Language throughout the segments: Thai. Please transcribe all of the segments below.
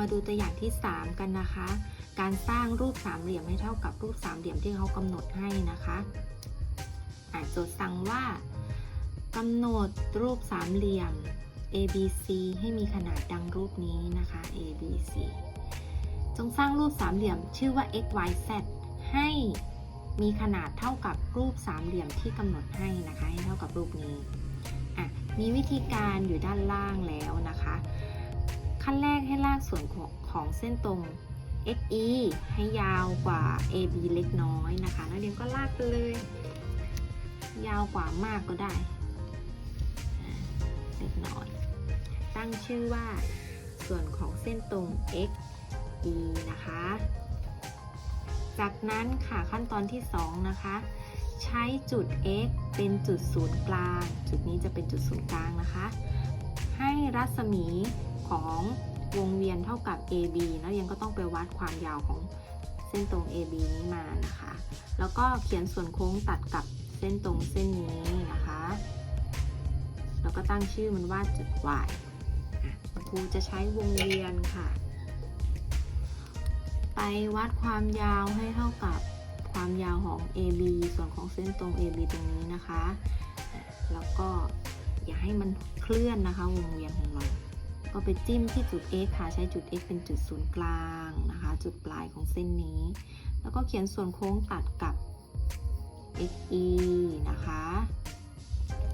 มาดูตัวอย่างที่ 3 กันนะคะ การสร้างรูปสามเหลี่ยมให้เท่ากับรูปสามเหลี่ยมที่เขากำหนดให้นะคะอะโจทย์สั่งว่ากำหนดรูปสามเหลี่ยม ABC ให้มีขนาดดังรูปนี้นะคะ ABC จงสร้างรูปสามเหลี่ยมชื่อว่า XYZ ให้มีขนาดเท่ากับรูปสามเหลี่ยมที่กำหนดให้นะคะ ให้เท่ากับรูปนี้อะมีวิธีการอยู่ด้านล่างแล้วนะคะ ขั้นแรกให้ลากส่วนของของเส้นตรง XE ให้ยาวกว่า AB เล็กน้อยนะคะ นักเรียนก็ลากไปเลย ยาวกว่ามากก็ได้ เล็กน้อย ตั้งชื่อว่าส่วนของเส้นตรง XE นะคะ จากนั้นค่ะขั้นตอนที่ 2 นะคะ ใช้จุด x เป็นจุดศูนย์กลาง จุดนี้จะเป็นจุดศูนย์กลางนะคะ ให้รัศมี ของวงเวียนเท่ากับ AB แล้วยังก็ต้องไปวัดความยาวของเส้นตรง AB นี้มานะคะ แล้วก็เขียนส่วนโค้งตัดกับเส้นตรงเส้นนี้นะคะ แล้วก็ตั้งชื่อมันว่าจุด y ครูจะใช้วงเวียนค่ะ ไปวัดความยาวให้เท่ากับความยาวของ AB ส่วนของเส้นตรง AB ตรงนี้นะคะ แล้วก็อย่าให้มันเคลื่อนนะคะวงเวียนของเรา ก็ไปจิ้มที่จุด x ค่ะ ใช้จุด x เป็นจุดศูนย์กลางนะคะ จุดปลายของเส้นนี้ แล้วก็เขียนส่วนโค้งตัดกับ xe นะคะ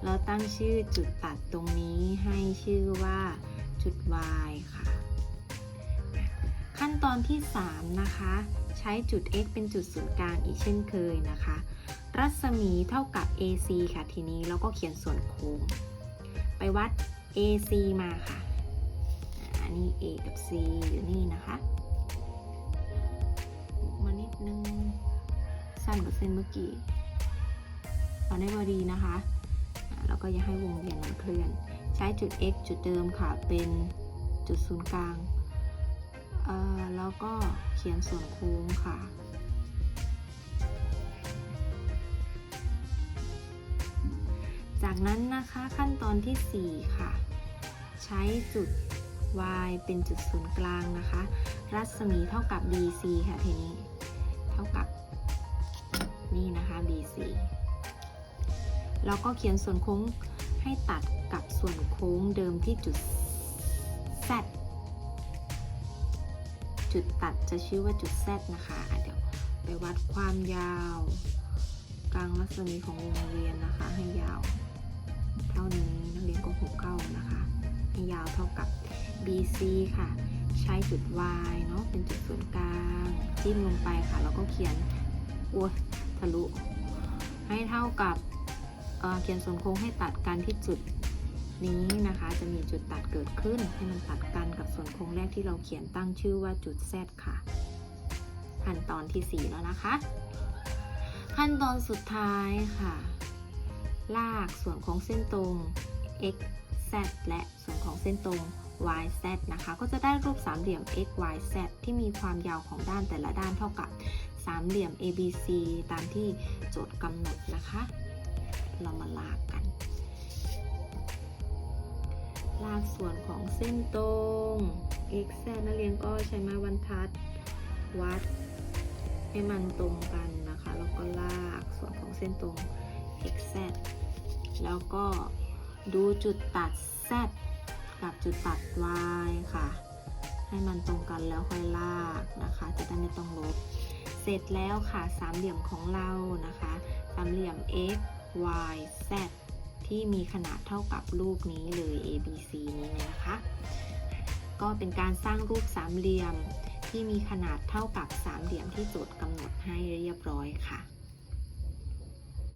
แล้วตั้งชื่อจุดตัดตรงนี้ให้ชื่อว่าจุด y ค่ะ ขั้นตอนที่ 3 นะคะ ใช้จุด x เป็นจุดศูนย์กลางอีกเช่นเคยนะคะ รัศมีเท่ากับ AC ค่ะทีนี้แล้วก็เขียนส่วนโค้ง ไปวัด AC มาค่ะ นนี้ A กับ C อยู่นี่นะคะมานิดนึง สั้นกว่าเส้นเมื่อกี้เอาได้พอดีนะคะแล้วก็อย่าให้วงเวียนมันเคลื่อน ใช้จุด x จุดเดิมค่ะ เป็นจุดศูนย์กลางแล้วก็เขียนส่วนโค้งค่ะจากนั้นนะคะขั้นตอนที่ 4 ค่ะ ใช้จุด y เป็นจุดศูนย์กลางนะคะ รัศมีเท่ากับ bc ค่ะทีนี้ เท่ากับนี่นะคะ bc แล้วก็เขียนส่วนโค้งให้ตัดกับส่วนโค้งเดิมที่จุด z จุดตัดจะชื่อว่าจุด z นะคะะเดี๋ยวไปวัดความยาว กลางรัศมีของวงเวียนนะคะ ให้ยาว เท่านี้นักเรียนก็หุบเข้านะคะ ให้ยาวเท่ากับ BC ค่ะ ใช้จุด Y เนาะเป็นจุดศูนย์กลาง จิ้มลงไปค่ะ แล้วก็เขียนโอ้ยทะลุ ให้เท่ากับเเขียนส่วนโค้งให้ตัดกันที่จุดนี้นะคะ จะมีจุดตัดเกิดขึ้น ให้มันตัดกันกับส่วนโค้งแรกที่เราเขียนตั้งชื่อว่าจุด Z ค่ะ ขั้นตอนที่ 4 แล้วนะคะ ขั้นตอนสุดท้ายค่ะ ลากส่วนของเส้นตรง x z และส่วนของเส้นตรง y z นะคะ ก็จะได้รูปสามเหลี่ยม x y z ที่มีความยาวของด้านแต่ละด้านเท่ากับสามเหลี่ยม ABC ตามที่โจทย์กำหนดนะคะ เรามาลากกัน ลากส่วนของเส้นตรง x z นักเรียนก็ใช้ไม้บรรทัด วัด ให้มันตรงกันนะคะ แล้วก็ลากส่วนของเส้นตรง x z แล้วก็ดูจุดตัด z กับจุดตัด y ค่ะ ให้มันตรงกันแล้วค่อยลากนะคะ จะได้ไม่ต้องลบ เสร็จแล้วค่ะสามเหลี่ยมของเรานะคะ สามเหลี่ยม x y z ที่มีขนาดเท่ากับรูปนี้เลย ABC นี้เลยนะคะ ก็เป็นการสร้างรูปสามเหลี่ยมที่มีขนาดเท่ากับสามเหลี่ยมที่โจทย์กำหนดให้เรียบร้อยค่ะ